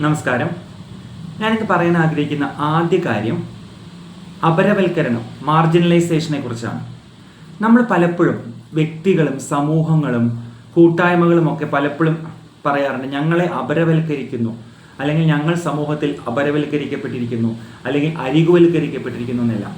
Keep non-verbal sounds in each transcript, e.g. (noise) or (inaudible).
നമസ്കാരം. ഞാനിത് പറയാൻ ആഗ്രഹിക്കുന്ന ആദ്യ കാര്യം അപരവൽക്കരണം മാർജിനലൈസേഷനെ കുറിച്ചാണ്. നമ്മൾ പലപ്പോഴും വ്യക്തികളും സമൂഹങ്ങളും കൂട്ടായ്മകളും ഒക്കെ പലപ്പോഴും പറയാറുണ്ട് ഞങ്ങളെ അപരവൽക്കരിക്കുന്നു. അല്ലെങ്കിൽ ഞങ്ങൾ സമൂഹത്തിൽ അപരവൽക്കരിക്കപ്പെട്ടിരിക്കുന്നു. അല്ലെങ്കിൽ അരികുവൽക്കരിക്കപ്പെട്ടിരിക്കുന്നു എന്നല്ല.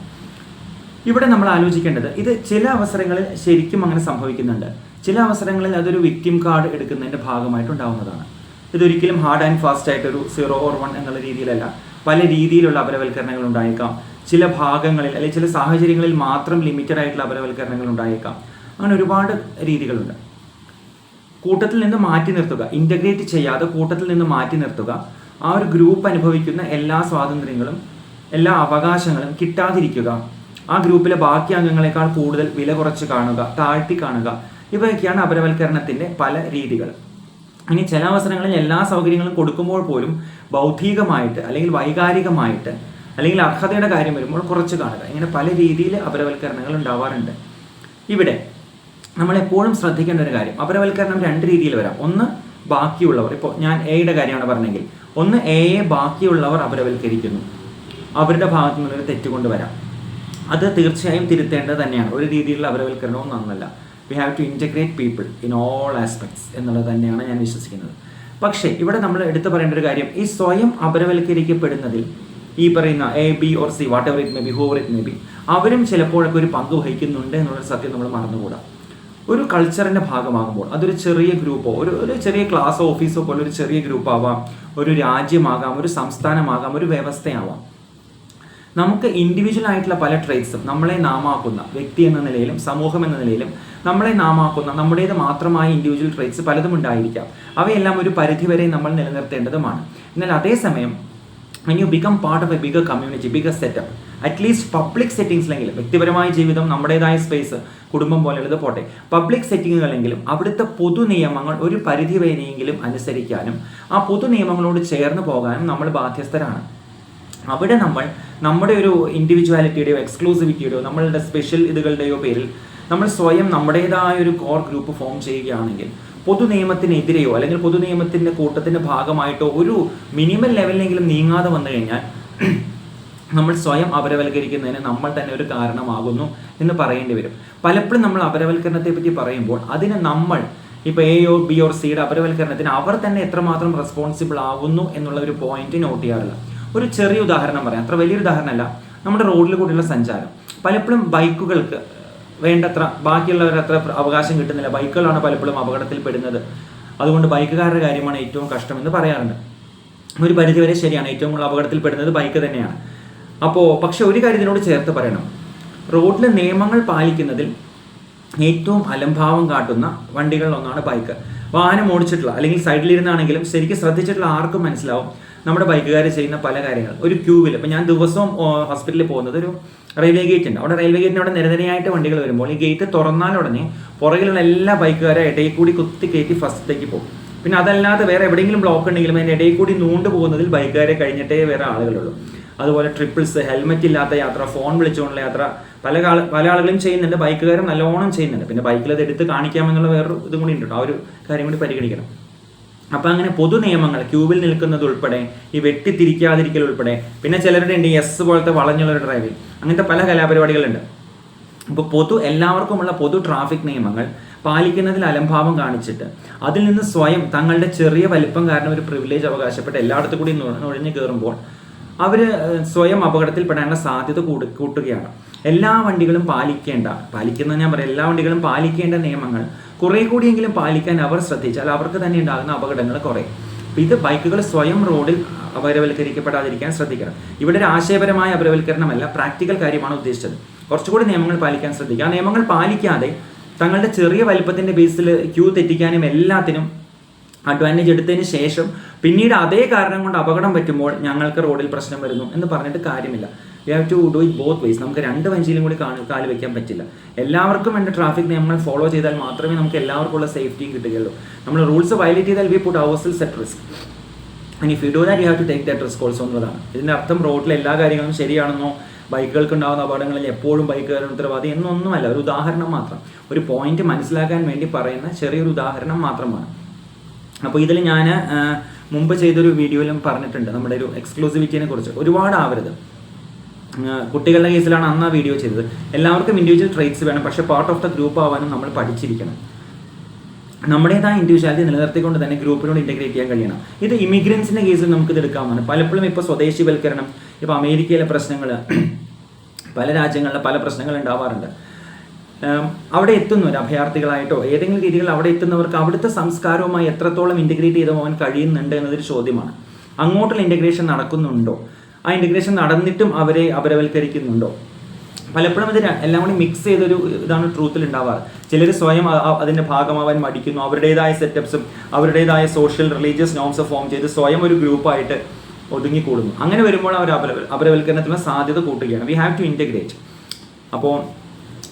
ഇവിടെ നമ്മൾ ആലോചിക്കേണ്ടത് ഇത് ചില അവസരങ്ങളിൽ ശരിക്കും അങ്ങനെ സംഭവിക്കുന്നുണ്ട്. ചില അവസരങ്ങളിൽ അതൊരു വിക്ടിം കാർഡ് എടുക്കുന്നതിന്റെ ഭാഗമായിട്ടുണ്ടാവുന്നതാണ് ഇതൊരിക്കലും ഹാർഡ് ആൻഡ് ഫാസ്റ്റ് ആയിട്ട് ഒരു സീറോ ഓർ വൺ എന്നുള്ള രീതിയിലല്ല. പല രീതിയിലുള്ള അപരവൽക്കരണങ്ങൾ ഉണ്ടായേക്കാം. ചില ഭാഗങ്ങളിൽ അല്ലെങ്കിൽ ചില സാഹചര്യങ്ങളിൽ മാത്രം ലിമിറ്റഡ് ആയിട്ടുള്ള അപരവൽക്കരണങ്ങൾ ഉണ്ടായേക്കാം. അങ്ങനെ ഒരുപാട് രീതികളുണ്ട്. കൂട്ടത്തിൽ നിന്ന് മാറ്റി നിർത്തുക ഇന്റഗ്രേറ്റ് ചെയ്യാതെ കൂട്ടത്തിൽ നിന്ന് മാറ്റി നിർത്തുക ആ ഒരു ഗ്രൂപ്പ് അനുഭവിക്കുന്ന എല്ലാ സ്വാതന്ത്ര്യങ്ങളും എല്ലാ അവകാശങ്ങളും കിട്ടാതിരിക്കുക ആ ഗ്രൂപ്പിലെ ബാക്കി അംഗങ്ങളെക്കാൾ കൂടുതൽ വില കുറച്ച് കാണുക താഴ്ത്തി കാണുക ഇവയൊക്കെയാണ് അപരവൽക്കരണത്തിന്റെ പല രീതികൾ. ഇനി ചില അവസരങ്ങളിൽ എല്ലാ സൗകര്യങ്ങളും കൊടുക്കുമ്പോൾ പോലും ബൗദ്ധികമായിട്ട് അല്ലെങ്കിൽ വൈകാരികമായിട്ട് അല്ലെങ്കിൽ അർഹതയുടെ കാര്യം വരുമ്പോൾ കുറച്ച് കാണുക. ഇങ്ങനെ പല രീതിയിൽ അപരവൽക്കരണങ്ങൾ ഉണ്ടാവാറുണ്ട്. ഇവിടെ നമ്മൾ എപ്പോഴും ശ്രദ്ധിക്കേണ്ട ഒരു കാര്യം. അപരവൽക്കരണം രണ്ട് രീതിയിൽ വരാം. ഒന്ന് ബാക്കിയുള്ളവർ. ഇപ്പോൾ ഞാൻ എയുടെ കാര്യമാണ് പറഞ്ഞെങ്കിൽ. ഒന്ന് എയെ ബാക്കിയുള്ളവർ അപരവൽക്കരിക്കുന്നു. അവരുടെ ഭാഗത്തു നിന്നൊരു തെറ്റുകൊണ്ട് വരാം അത് തീർച്ചയായും തിരുത്തേണ്ടത് തന്നെയാണ്. ഒരു രീതിയിലുള്ള അപരവൽക്കരണവും നന്നല്ല. We have to integrate people in all aspects എന്നുള്ളത് തന്നെയാണ് ഞാൻ വിശ്വസിക്കുന്നത്. പക്ഷേ ഇവിടെ നമ്മൾ എടുത്തു പറയേണ്ട ഒരു കാര്യം ഈ സ്വയം അപരവൽക്കരിക്കപ്പെടുന്നതിൽ ഈ പറയുന്ന A B or C whatever it may be whoever it may be അവരും ചിലപ്പോഴൊക്കെ ഒരു പങ്ക് വഹിക്കുന്നുണ്ട് എന്നുള്ളൊരു സത്യം നമ്മൾ മറന്നുകൂടാ. ഒരു കൾച്ചറിന്റെ ഭാഗമാകുമ്പോൾ അതൊരു ചെറിയ ഗ്രൂപ്പോ ഒരു ഒരു ചെറിയ ക്ലാസ് ഓഫീസോ പോലെ ഒരു ചെറിയ ഗ്രൂപ്പ് ആവാം ഒരു രാജ്യമാകാം ഒരു സംസ്ഥാനമാകാം ഒരു വ്യവസ്ഥയാവാം. നമുക്ക് ഇൻഡിവിജ്വൽ ആയിട്ടുള്ള പല ട്രേറ്റ്സും നമ്മളെ നാമാക്കുന്ന വ്യക്തി എന്ന നിലയിലും സമൂഹം എന്ന നിലയിലും നമ്മളെ നാമാക്കുന്ന നമ്മുടേത് മാത്രമായ ഇൻഡിവിജ്വൽ ട്രേറ്റ്സ് പലതും ഉണ്ടായിരിക്കാം. അവയെല്ലാം ഒരു പരിധിവരെ നമ്മൾ നിലനിർത്തേണ്ടതുമാണ്. എന്നാൽ അതേസമയം when you become part of a bigger community bigger setup at least public സെറ്റിങ്സിലെങ്കിലും വ്യക്തിപരമായ ജീവിതം നമ്മുടേതായ സ്പേസ് കുടുംബം പോലെയുള്ളത് പോട്ടെ പബ്ലിക് സെറ്റിങ്ങുകളെങ്കിലും അവിടുത്തെ പൊതു നിയമങ്ങൾ ഒരു പരിധി വരെയെങ്കിലും അനുസരിക്കാനും ആ പൊതു നിയമങ്ങളോട് ചേർന്ന് പോകാനും നമ്മൾ ബാധ്യസ്ഥരാണ്. അവിടെ നമ്മൾ നമ്മുടെ ഒരു ഇൻഡിവിജ്വാലിറ്റിയുടെയോ എക്സ്ക്ലൂസിവിറ്റിയുടെയോ നമ്മളുടെ സ്പെഷ്യൽ ഇതുകളുടെയോ പേരിൽ നമ്മൾ സ്വയം നമ്മുടേതായ ഒരു കോർ ഗ്രൂപ്പ് ഫോം ചെയ്യുകയാണെങ്കിൽ പൊതു നിയമത്തിനെതിരെയോ അല്ലെങ്കിൽ പൊതു നിയമത്തിന്റെ കൂട്ടത്തിന്റെ ഭാഗമായിട്ടോ ഒരു മിനിമം ലെവലിലെങ്കിലും നീങ്ങാതെ വന്നു കഴിഞ്ഞാൽ (clears throat) നമ്മൾ സ്വയം അപരവൽക്കരിക്കുന്നതിന് നമ്മൾ തന്നെ ഒരു കാരണമാകുന്നു എന്ന് പറയേണ്ടി വരും. പലപ്പോഴും നമ്മൾ അപരവൽക്കരണത്തെ പറ്റി പറയുമ്പോൾ അതിന് നമ്മൾ ഇപ്പൊ എ ഓ ബി ഓർ സിയുടെ അപരവൽക്കരണത്തിന് അവർ തന്നെ എത്രമാത്രം റെസ്പോൺസിബിൾ ആകുന്നു എന്നുള്ള ഒരു പോയിന്റ് നോട്ട് ചെയ്യാറില്ല. ഒരു ചെറിയ ഉദാഹരണം പറയാം. അത്ര വലിയൊരു ഉദാഹരണമല്ല. നമ്മുടെ റോഡിൽ കൂടിയുള്ള സഞ്ചാരം. പലപ്പോഴും ബൈക്കുകൾക്ക് വേണ്ടത്ര ബാക്കിയുള്ളവരത്ര അവകാശം കിട്ടുന്നില്ല. ബൈക്കുകളാണ് പലപ്പോഴും അപകടത്തിൽ പെടുന്നത്. അതുകൊണ്ട് ബൈക്കുകാരുടെ കാര്യമാണ് ഏറ്റവും കഷ്ടമെന്ന് പറയാറുണ്ട്. ഒരു പരിധിവരെ ശരിയാണ്. ഏറ്റവും കൂടുതൽ അപകടത്തിൽ പെടുന്നത് ബൈക്ക് തന്നെയാണ്. അപ്പോൾ പക്ഷെ ഒരു കാര്യം ഇതിനോട് ചേർത്ത് പറയണം. റോഡിലെ നിയമങ്ങൾ പാലിക്കുന്നതിൽ ഏറ്റവും അലംഭാവം കാട്ടുന്ന വണ്ടികളിലൊന്നാണ് ബൈക്ക്. വാഹനം ഓടിച്ചിട്ടുള്ള അല്ലെങ്കിൽ സൈഡിലിരുന്നാണെങ്കിലും ശരിക്കും ശ്രദ്ധിച്ചിട്ടുള്ള ആർക്കും മനസ്സിലാവും. നമ്മുടെ ബൈക്കുകാർ ചെയ്യുന്ന പല കാര്യങ്ങൾ. ഒരു ക്യൂവിൽ ഇപ്പം ഞാൻ ദിവസവും ഹോസ്പിറ്റലിൽ പോകുന്നത് ഒരു റെയിൽവേ ഗേറ്റ് ഉണ്ട് അവിടെ. റെയിൽവേ ഗേറ്റിന് അവിടെ നിരനിരയായിട്ട് വണ്ടികൾ വരുമ്പോൾ ഈ ഗേറ്റ് തുറന്നാൽ ഉടനെ പുറകിലുള്ള എല്ലാ ബൈക്കുകാരും ഇടയിൽ കൂടി കുത്തി കയറ്റി ഫസ്റ്റത്തേക്ക് പോകും. പിന്നെ അതല്ലാതെ വേറെ എവിടെയെങ്കിലും ബ്ലോക്ക് ഉണ്ടെങ്കിലും അതിന്റെ ഇടയിൽ കൂടി നൂണ്ട് പോകുന്നതിൽ ബൈക്കുകാരെ കഴിഞ്ഞിട്ടേ വേറെ ആളുകളുള്ളൂ. അതുപോലെ ട്രിപ്പിൾസ് ഹെൽമെറ്റ് ഇല്ലാത്ത യാത്ര ഫോൺ വിളിച്ചുകൊണ്ടുള്ള യാത്ര പല കാല പല ആളുകളും ചെയ്യുന്നുണ്ട്. ബൈക്കുകാരും നല്ലോണം ചെയ്യുന്നുണ്ട്. പിന്നെ ബൈക്കിൽ അത് എടുത്ത് കാണിക്കാമെന്നുള്ള വേറൊരു ഇതും കൂടി ഉണ്ട് ആ ഒരു കാര്യം കൂടി പരിഗണിക്കണം. അപ്പൊ അങ്ങനെ പൊതു നിയമങ്ങൾ ക്യൂവിൽ നിൽക്കുന്നത് ഉൾപ്പെടെ ഈ വെട്ടിത്തിരിക്കാതിരിക്കൽ ഉൾപ്പെടെ പിന്നെ ചിലരുടെ ഉണ്ട് എസ് പോലത്തെ വളഞ്ഞുള്ള ഡ്രൈവിംഗ് അങ്ങനത്തെ പല കലാപരിപാടികളുണ്ട്. ഇപ്പോൾ പൊതു എല്ലാവർക്കുമുള്ള പൊതു ട്രാഫിക് നിയമങ്ങൾ പാലിക്കുന്നതിൽ അലംഭാവം കാണിച്ചിട്ട് അതിൽ നിന്ന് സ്വയം തങ്ങളുടെ ചെറിയ വലിപ്പം കാരണം ഒരു പ്രിവിലേജ് അവകാശപ്പെട്ട് എല്ലായിടത്തും കൂടി നുഴ- നുഴഞ്ഞു കയറുമ്പോൾ അവർ സ്വയം അപകടത്തിൽപ്പെടാനുള്ള സാധ്യത കൂടി കൂട്ടുകയാണ്. എല്ലാ വണ്ടികളും പാലിക്കേണ്ട പാലിക്കുന്ന ഞാൻ പറയാം എല്ലാ വണ്ടികളും പാലിക്കേണ്ട നിയമങ്ങൾ കുറെ കൂടിയെങ്കിലും പാലിക്കാൻ അവർ ശ്രദ്ധിച്ചാൽ അവർക്ക് തന്നെ ഉണ്ടാകുന്ന അപകടങ്ങൾ കുറയും ഇത് ബൈക്കുകൾ സ്വയം റോഡിൽ അപരവൽക്കരിക്കപ്പെടാതിരിക്കാൻ ശ്രദ്ധിക്കണം. ഇവിടെ ഒരു ആശയപരമായ അപരവൽക്കരണമല്ല പ്രാക്ടിക്കൽ കാര്യമാണ് ഉദ്ദേശിച്ചത്. കുറച്ചുകൂടി നിയമങ്ങൾ പാലിക്കാൻ ശ്രദ്ധിക്കുക. ആ നിയമങ്ങൾ പാലിക്കാതെ തങ്ങളുടെ ചെറിയ വലിപ്പത്തിന്റെ ബേസിൽ ക്യൂ തെറ്റിക്കാനും എല്ലാത്തിനും അഡ്വാന്റേജ് എടുത്തതിന് ശേഷം പിന്നീട് അതേ കാരണം കൊണ്ട് അപകടം പറ്റുമ്പോൾ ഞങ്ങൾക്ക് റോഡിൽ പ്രശ്നം വരുന്നു എന്ന് പറഞ്ഞിട്ട് കാര്യമില്ല. We have to do it both ways നമുക്ക് രണ്ട് വഞ്ചിയിലും കൂടി കാൽ വെക്കാൻ പറ്റില്ല. എല്ലാവർക്കും വേണ്ട ട്രാഫിക് നിയമങ്ങൾ ഫോളോ ചെയ്താൽ മാത്രമേ നമുക്ക് എല്ലാവർക്കും ഉള്ള സേഫ്റ്റി കിട്ടുകയുള്ളൂ. നമ്മൾ റൂൾസ് വയലേറ്റ് ചെയ്താൽ we put our set risk and if you do that you have to take that risk also എന്നുള്ളതാണ് ഇതിന്റെ അർത്ഥം റോഡിലെ എല്ലാ കാര്യങ്ങളും ശരിയാണെന്നോ ബൈക്കുകൾക്ക് ഉണ്ടാകുന്ന അപകടങ്ങളിൽ എപ്പോഴും ബൈക്കുകാരൻ ഉത്തരവാദി എന്നൊന്നുമല്ല. ഒരു ഉദാഹരണം മാത്രം. ഒരു പോയിന്റ് മനസ്സിലാക്കാൻ വേണ്ടി പറയുന്ന ചെറിയൊരു ഉദാഹരണം മാത്രമാണ്. അപ്പോൾ ഇതിൽ ഞാൻ മുമ്പ് ചെയ്തൊരു വീഡിയോയിലും പറഞ്ഞിട്ടുണ്ട്. നമ്മുടെ ഒരു എക്സ്ക്ലൂസിവിറ്റിനെ കുറിച്ച്. ഒരുപാട് ആവരുത്. കുട്ടികളുടെ കേസിലാണ് അന്ന് ആ വീഡിയോ ചെയ്തത്. എല്ലാവർക്കും ഇൻഡിവിജ്വൽ ട്രേറ്റ്സ് വേണം പക്ഷേ പാർട്ട് ഓഫ് ദ ഗ്രൂപ്പ് ആവാനും നമ്മൾ പഠിച്ചിരിക്കണം. നമ്മുടേതായ ഇൻഡിവിജ്വാലിറ്റി നിലനിർത്തിക്കൊണ്ട് തന്നെ ഗ്രൂപ്പിനോട് ഇന്റഗ്രേറ്റ് ചെയ്യാൻ കഴിയണം. ഇത് ഇമിഗ്രൻസിന്റെ കേസിൽ നമുക്ക് ഇത് എടുക്കാവുന്നതാണ്. പലപ്പോഴും ഇപ്പോൾ സ്വദേശിവൽക്കരണം ഇപ്പോൾ അമേരിക്കയിലെ പ്രശ്നങ്ങൾ (clears throat) പല രാജ്യങ്ങളിലെ പല പ്രശ്നങ്ങൾ ഉണ്ടാവാറുണ്ട്. അവിടെ എത്തുന്നവർ അഭയാർത്ഥികളായിട്ടോ ഏതെങ്കിലും രീതിയിൽ അവിടെ എത്തുന്നവർക്ക് അവിടുത്തെ സംസ്കാരവുമായി എത്രത്തോളം ഇന്റഗ്രേറ്റ് ചെയ്ത് പോകാൻ കഴിയുന്നുണ്ട് എന്നതൊരു ചോദ്യമാണ്. അങ്ങോട്ടുള്ള ഇന്റഗ്രേഷൻ നടക്കുന്നുണ്ടോ? ആ ഇന്റഗ്രേഷൻ നടന്നിട്ടും അവരെ അപരവൽക്കരിക്കുന്നുണ്ടോ? പലപ്പോഴും ഇത് എല്ലാം കൂടി മിക്സ് ചെയ്തൊരു ഇതാണ് ട്രൂത്തിൽ ഉണ്ടാവാറ്. ചിലർ സ്വയം അ- അ- ഭാഗമാവാൻ മടിക്കുന്നു. അവരുടേതായ സെറ്റപ്സും അവരുടേതായ സോഷ്യൽ റിലീജിയസ് നോംസ് ഫോം ചെയ്ത് സ്വയം ഒരു ഗ്രൂപ്പായിട്ട് ഒതുങ്ങിക്കൂടുന്നു. അങ്ങനെ വരുമ്പോൾ അവർ അപരവൽ അപരവൽക്കരണത്തിനുള്ള സാധ്യത കൂട്ടുകയാണ്. വി ഹാവ് ടു ഇന്റഗ്രേറ്റ് അപ്പോൾ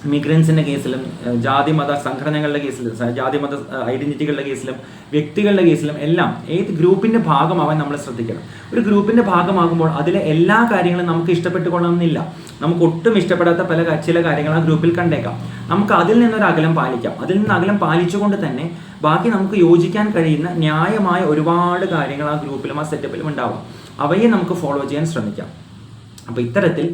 മിഗ്രൻസിന്റെ കേസിലും ജാതി മത സംഘടനകളുടെ കേസിലും ജാതി മത ഐഡന്റിറ്റികളുടെ കേസിലും വ്യക്തികളുടെ കേസിലും എല്ലാം ഏത് ഗ്രൂപ്പിന്റെ ഭാഗമാവാൻ നമ്മൾ ശ്രദ്ധിക്കണം. ഒരു ഗ്രൂപ്പിന്റെ ഭാഗമാകുമ്പോൾ അതിലെ എല്ലാ കാര്യങ്ങളും നമുക്ക് ഇഷ്ടപ്പെട്ടുകൊള്ളണമെന്നില്ല. നമുക്ക് ഒട്ടും ഇഷ്ടപ്പെടാത്ത പല ചില കാര്യങ്ങൾ ആ ഗ്രൂപ്പിൽ കണ്ടേക്കാം. നമുക്ക് അതിൽ നിന്നൊരു അകലം പാലിക്കാം. അതിൽ നിന്ന് അകലം പാലിച്ചുകൊണ്ട് തന്നെ ബാക്കി നമുക്ക് യോജിക്കാൻ കഴിയുന്ന ന്യായമായ ഒരുപാട് കാര്യങ്ങൾ ആ ഗ്രൂപ്പിലും ആ സെറ്റപ്പിലും ഉണ്ടാവാം. അവയെ നമുക്ക് ഫോളോ ചെയ്യാൻ ശ്രമിക്കാം. അപ്പോൾ ഇത്തരത്തിൽ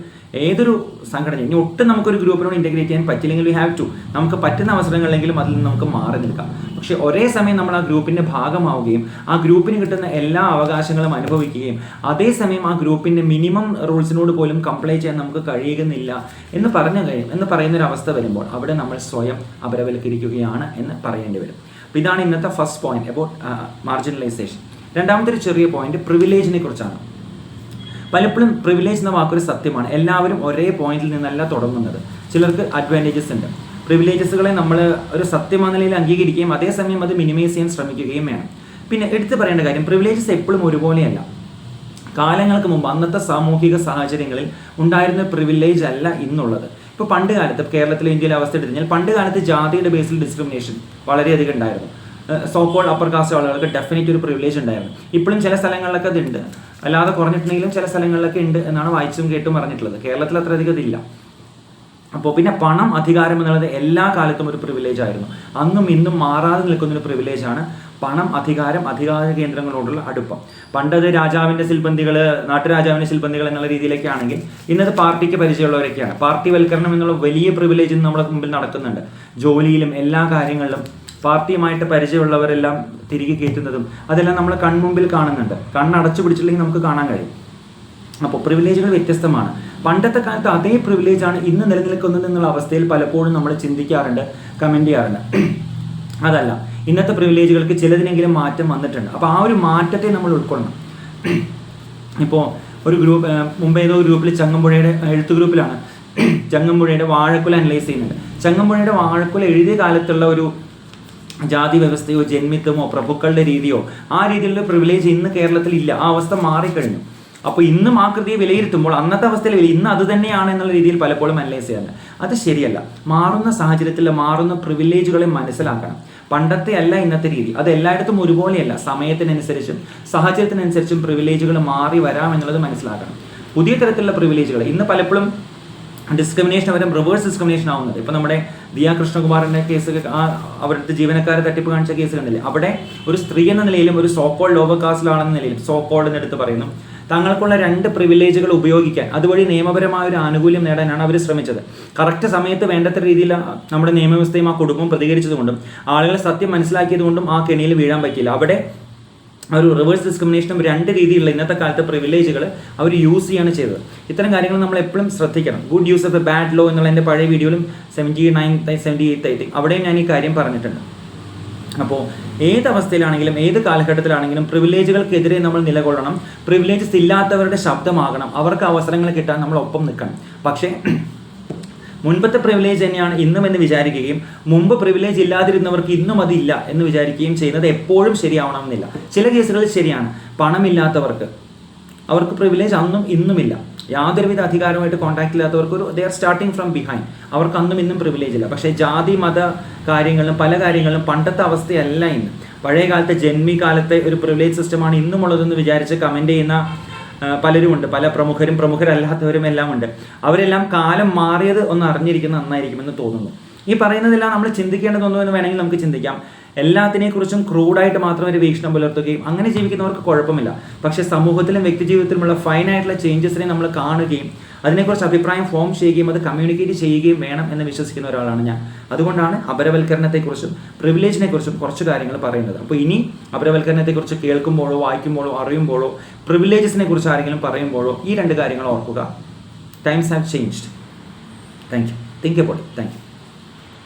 ഏതൊരു സംഘടന ഇനി ഒട്ടും നമുക്കൊരു ഗ്രൂപ്പിനോട് ഇന്റഗ്രേറ്റ് ചെയ്യാൻ പറ്റില്ലെങ്കിൽ വി ഹാവ് ടു നമുക്ക് പറ്റുന്ന അവസരങ്ങളിലെങ്കിലും അതിൽ നിന്ന് നമുക്ക് മാറി നിൽക്കാം. പക്ഷെ ഒരേ സമയം നമ്മൾ ആ ഗ്രൂപ്പിന്റെ ഭാഗമാവുകയും ആ ഗ്രൂപ്പിന് കിട്ടുന്ന എല്ലാ അവകാശങ്ങളും അനുഭവിക്കുകയും അതേസമയം ആ ഗ്രൂപ്പിന്റെ മിനിമം റൂൾസിനോട് പോലും കംപ്ലൈ ചെയ്യാൻ നമുക്ക് കഴിയുന്നില്ല എന്ന് പറഞ്ഞു കഴിയും എന്ന് പറയുന്ന ഒരു അവസ്ഥ വരുമ്പോൾ അവിടെ നമ്മൾ സ്വയം അപരവൽക്കരിക്കുകയാണ് എന്ന് പറയേണ്ടി വരും. അപ്പോൾ ഇതാണ് ഇന്നത്തെ ഫസ്റ്റ് പോയിന്റ് അബൌട്ട് മാർജിനലൈസേഷൻ രണ്ടാമത്തെ ഒരു ചെറിയ പോയിന്റ് പ്രിവിലേജിനെ കുറിച്ചാണ്. പലപ്പോഴും പ്രിവിലേജ് എന്ന വാക്കൊരു സത്യമാണ്. എല്ലാവരും ഒരേ പോയിന്റിൽ നിന്നല്ല തുടങ്ങുന്നത്. ചിലർക്ക് അഡ്വാന്റേജസ് ഉണ്ട്. പ്രിവിലേജസുകളെ നമ്മൾ ഒരു സത്യമായ നിലയിൽ അംഗീകരിക്കുകയും അതേസമയം അത് മിനിമൈസ് ചെയ്യാൻ ശ്രമിക്കുകയും വേണം. പിന്നെ എടുത്തു പറയേണ്ട കാര്യം പ്രിവിലേജസ് എപ്പോഴും ഒരുപോലെയല്ല. കാലങ്ങൾക്ക് മുമ്പ് അന്നത്തെ സാമൂഹിക സാഹചര്യങ്ങളിൽ ഉണ്ടായിരുന്ന പ്രിവിലേജ് അല്ല ഇന്നുള്ളത്. ഇപ്പോൾ പണ്ട് കാലത്ത് കേരളത്തിലെ ഇന്ത്യയിലെ അവസ്ഥ എടുത്തു കഴിഞ്ഞാൽ പണ്ട് കാലത്ത് ജാതിയുടെ ബേസിൽ ഡിസ്ക്രിമിനേഷൻ വളരെയധികം ഉണ്ടായിരുന്നു. സോക്കോൾ അപ്പർ കാസ്റ്റ് ആളുകൾക്ക് ഡെഫിനറ്റ് ഒരു പ്രിവിലേജ് ഉണ്ടായിരുന്നു. ഇപ്പോഴും ചില സ്ഥലങ്ങളിലൊക്കെ അതുണ്ട് അല്ലാതെ കുറഞ്ഞിട്ടുണ്ടെങ്കിലും ചില സ്ഥലങ്ങളിലൊക്കെ ഉണ്ട് എന്നാണ് വായിച്ചും കേട്ടും പറഞ്ഞിട്ടുള്ളത്. കേരളത്തിൽ അത്രയധികം ഇതില്ല അപ്പോൾ പിന്നെ പണം അധികാരം എന്നുള്ളത് എല്ലാ കാലത്തും ഒരു പ്രിവിലേജ് ആയിരുന്നു. അന്നും ഇന്നും മാറാതെ നിൽക്കുന്ന ഒരു പ്രിവിലേജ് ആണ് പണം അധികാരം അധികാര കേന്ദ്രങ്ങളോടുള്ള അടുപ്പം. പണ്ടത് രാജാവിന്റെ ശില്പന്തികൾ നാട്ടുരാജാവിന്റെ ശില്പന്തികൾ എന്നുള്ള രീതിയിലേക്കാണെങ്കിൽ ഇന്നത് പാർട്ടിക്ക് പരിചയമുള്ളവരൊക്കെയാണ്. പാർട്ടി വൽക്കരണം എന്നുള്ള വലിയ പ്രിവിലേജ് നമ്മുടെ മുമ്പിൽ നടക്കുന്നുണ്ട്. ജോലിയിലും എല്ലാ കാര്യങ്ങളിലും പാർട്ടിയുമായിട്ട് പരിചയമുള്ളവരെല്ലാം തിരികെ കയറ്റുന്നതും അതെല്ലാം നമ്മൾ കൺമുമ്പിൽ കാണുന്നുണ്ട്. കണ്ണടച്ചു പിടിച്ചില്ലെങ്കിൽ നമുക്ക് കാണാൻ കഴിയും. അപ്പോൾ പ്രിവിലേജുകൾ വ്യത്യസ്തമാണ്. പണ്ടത്തെ കാലത്ത് അതേ പ്രിവിലേജാണ് ഇന്ന് നിലനിൽക്കുന്നത് എന്നുള്ള അവസ്ഥയിൽ പലപ്പോഴും നമ്മൾ ചിന്തിക്കാറുണ്ട് കമന്റ് ചെയ്യാറുണ്ട്. അതല്ല ഇന്നത്തെ പ്രിവിലേജുകൾക്ക് ചിലതിനെങ്കിലും മാറ്റം വന്നിട്ടുണ്ട്. അപ്പോൾ ആ ഒരു മാറ്റത്തെ നമ്മൾ ഉൾക്കൊള്ളണം. ഇപ്പോൾ ഒരു ഗ്രൂപ്പ് മുമ്പ് ഏതോ ഗ്രൂപ്പിൽ ചങ്ങമ്പുഴയുടെ എഴുത്ത് ഗ്രൂപ്പിലാണ്. ചങ്ങമ്പുഴയുടെ വാഴക്കുല അനലൈസ് ചെയ്യുന്നുണ്ട്. ചങ്ങമ്പുഴയുടെ വാഴക്കുല എഴുതിയ കാലത്തുള്ള ഒരു ജാതി വ്യവസ്ഥയോ ജന്മിത്വമോ പ്രഭുക്കളുടെ രീതിയോ ആ രീതിയിലുള്ള പ്രിവിലേജ് ഇന്ന് കേരളത്തിൽ ഇല്ല. ആ അവസ്ഥ മാറിക്കഴിഞ്ഞു. അപ്പോൾ ഇന്നും ആ കൃതിയെ വിലയിരുത്തുമ്പോൾ അന്നത്തെ അവസ്ഥയിൽ ഇന്ന് അത് തന്നെയാണ് എന്നുള്ള രീതിയിൽ പലപ്പോഴും അനലൈസ് ചെയ്യാറില്ല അത് ശരിയല്ല. മാറുന്ന സാഹചര്യത്തിൽ മാറുന്ന പ്രിവിലേജുകളെ മനസ്സിലാക്കണം. പണ്ടത്തെ അല്ല ഇന്നത്തെ രീതി. അത് എല്ലായിടത്തും ഒരുപോലെയല്ല. സമയത്തിനനുസരിച്ചും സാഹചര്യത്തിനനുസരിച്ചും പ്രിവിലേജുകൾ മാറി വരാം എന്നുള്ളത് മനസ്സിലാക്കണം. പുതിയ തരത്തിലുള്ള പ്രിവിലേജുകൾ ഇന്ന് പലപ്പോഴും ഡിസ്ക്രിമിനേഷൻ അവരെ റിവേഴ്സ് ഡിസ്ക്രിമിനേഷൻ ആവുന്നത്. ഇപ്പൊ നമ്മുടെ ദിയ കൃഷ്ണകുമാറിന്റെ കേസ് ആ അവരുടെ ജീവനക്കാരെ തട്ടിപ്പ് കാണിച്ച കേസ് കണ്ടില്ലേ? അവിടെ ഒരു സ്ത്രീ എന്ന നിലയിലും ഒരു സോക്കോൾ ലോവർ കാസ്റ്റിലാണെന്ന നിലയിലും സോക്കോൾ എന്നെടുത്ത് പറയുന്നു. തങ്ങൾക്കുള്ള രണ്ട് പ്രിവിലേജുകൾ ഉപയോഗിക്കാൻ അതുവഴി നിയമപരമായ ഒരു ആനുകൂല്യം നേടാനാണ് അവർ ശ്രമിച്ചത്. കറക്റ്റ് സമയത്ത് വേണ്ടത്ര രീതിയിൽ നമ്മുടെ നിയമവ്യവസ്ഥയും ആ കുടുംബം പ്രതികരിച്ചതുകൊണ്ടും ആളുകൾ സത്യം മനസ്സിലാക്കിയതുകൊണ്ടും ആ കെണിയിൽ വീഴാൻ പറ്റിയില്ല. അവിടെ ഒരു റിവേഴ്സ് ഡിസ്ക്രിമിനേഷനും രണ്ട് രീതിയിലുള്ള ഇന്നത്തെ കാലത്തെ പ്രിവിലേജുകൾ അവർ യൂസ് ചെയ്യാണ് ചെയ്തത്. ഇത്തരം കാര്യങ്ങൾ നമ്മൾ എപ്പോഴും ശ്രദ്ധിക്കണം. Good use of a bad law എന്നുള്ള എന്റെ പഴയ വീഡിയോയിലും seventy nine seventy eight I think അവിടെയും ഞാൻ ഈ കാര്യം പറഞ്ഞിട്ടുണ്ട്. അപ്പോൾ ഏത് അവസ്ഥയിലാണെങ്കിലും ഏത് കാലഘട്ടത്തിലാണെങ്കിലും പ്രിവിലേജുകൾക്കെതിരെ നമ്മൾ നിലകൊള്ളണം. പ്രിവിലേജസ് ഇല്ലാത്തവരുടെ ശബ്ദമാകണം. അവർക്ക് അവസരങ്ങൾ കിട്ടാൻ നമ്മൾ ഒപ്പം നിൽക്കണം. പക്ഷേ മുൻപത്തെ പ്രിവിലേജ് തന്നെയാണ് ഇന്നും എന്ന് വിചാരിക്കുകയും മുമ്പ് പ്രിവിലേജ് ഇല്ലാതിരുന്നവർക്ക് ഇന്നും അതില്ല എന്ന് വിചാരിക്കുകയും ചെയ്യുന്നത് എപ്പോഴും ശരിയാവണമെന്നില്ല. ചില കേസുകളിൽ ശരിയാണ്. പണമില്ലാത്തവർക്ക്. അവർക്ക് പ്രിവിലേജ് അന്നും ഇന്നുമില്ല യാതൊരുവിധ അധികാരമായിട്ട് കോൺടാക്ട് ഇല്ലാത്തവർക്ക് ഒരു they are starting from behind അവർക്ക് അന്നും ഇന്നും പ്രിവിലേജ് ഇല്ല. പക്ഷേ ജാതി മത കാര്യങ്ങളിലും പല കാര്യങ്ങളിലും പണ്ടത്തെ അവസ്ഥയല്ല ഇന്ന്. പഴയ കാലത്തെ ജന്മി കാലത്തെ ഒരു പ്രിവിലേജ് സിസ്റ്റമാണ് ഇന്നുമുള്ളതെന്ന് വിചാരിച്ച് കമന്റ് ചെയ്യുന്ന പലരുമുണ്ട്. പല പ്രമുഖരും പ്രമുഖരല്ലാത്തവരും എല്ലാം ഉണ്ട് അവരെല്ലാം കാലം മാറിയത് ഒന്ന് അറിഞ്ഞിരിക്കുന്നത് നന്നായിരിക്കുമെന്ന് തോന്നുന്നു. ഈ പറയുന്നതെല്ലാം നമ്മൾ ചിന്തിക്കേണ്ടതൊന്നും എന്ന് വേണമെങ്കിൽ നമുക്ക് ചിന്തിക്കാം. എല്ലാത്തിനെക്കുറിച്ചും ക്രൂഡായിട്ട് മാത്രം ഒരു വീക്ഷണം പുലർത്തുകയും അങ്ങനെ ജീവിക്കുന്നവർക്ക് കുഴപ്പമില്ല. പക്ഷേ സമൂഹത്തിലും വ്യക്തിജീവിതത്തിലുമുള്ള ഫൈനായിട്ടുള്ള ചേഞ്ചസിനെ നമ്മൾ കാണുകയും അതിനെക്കുറിച്ച് അഭിപ്രായം ഫോം ചെയ്യുകയും അത് കമ്മ്യൂണിക്കേറ്റ് ചെയ്യുകയും വേണം എന്ന് വിശ്വസിക്കുന്ന ഒരാളാണ് ഞാൻ. അതുകൊണ്ടാണ് അപരവൽക്കരണത്തെക്കുറിച്ചും പ്രിവിലേജിനെക്കുറിച്ചും കുറച്ച് കാര്യങ്ങൾ പറയുന്നത്. അപ്പോൾ ഇനി അപരവൽക്കരണത്തെക്കുറിച്ച് കേൾക്കുമ്പോഴോ വായിക്കുമ്പോഴോ അറിയുമ്പോഴോ പ്രിവിലേജസിനെ കുറിച്ച് ആരെങ്കിലും പറയുമ്പോഴോ ഈ രണ്ട് കാര്യങ്ങൾ ഓർക്കുക. Times have changed thank you think about thank you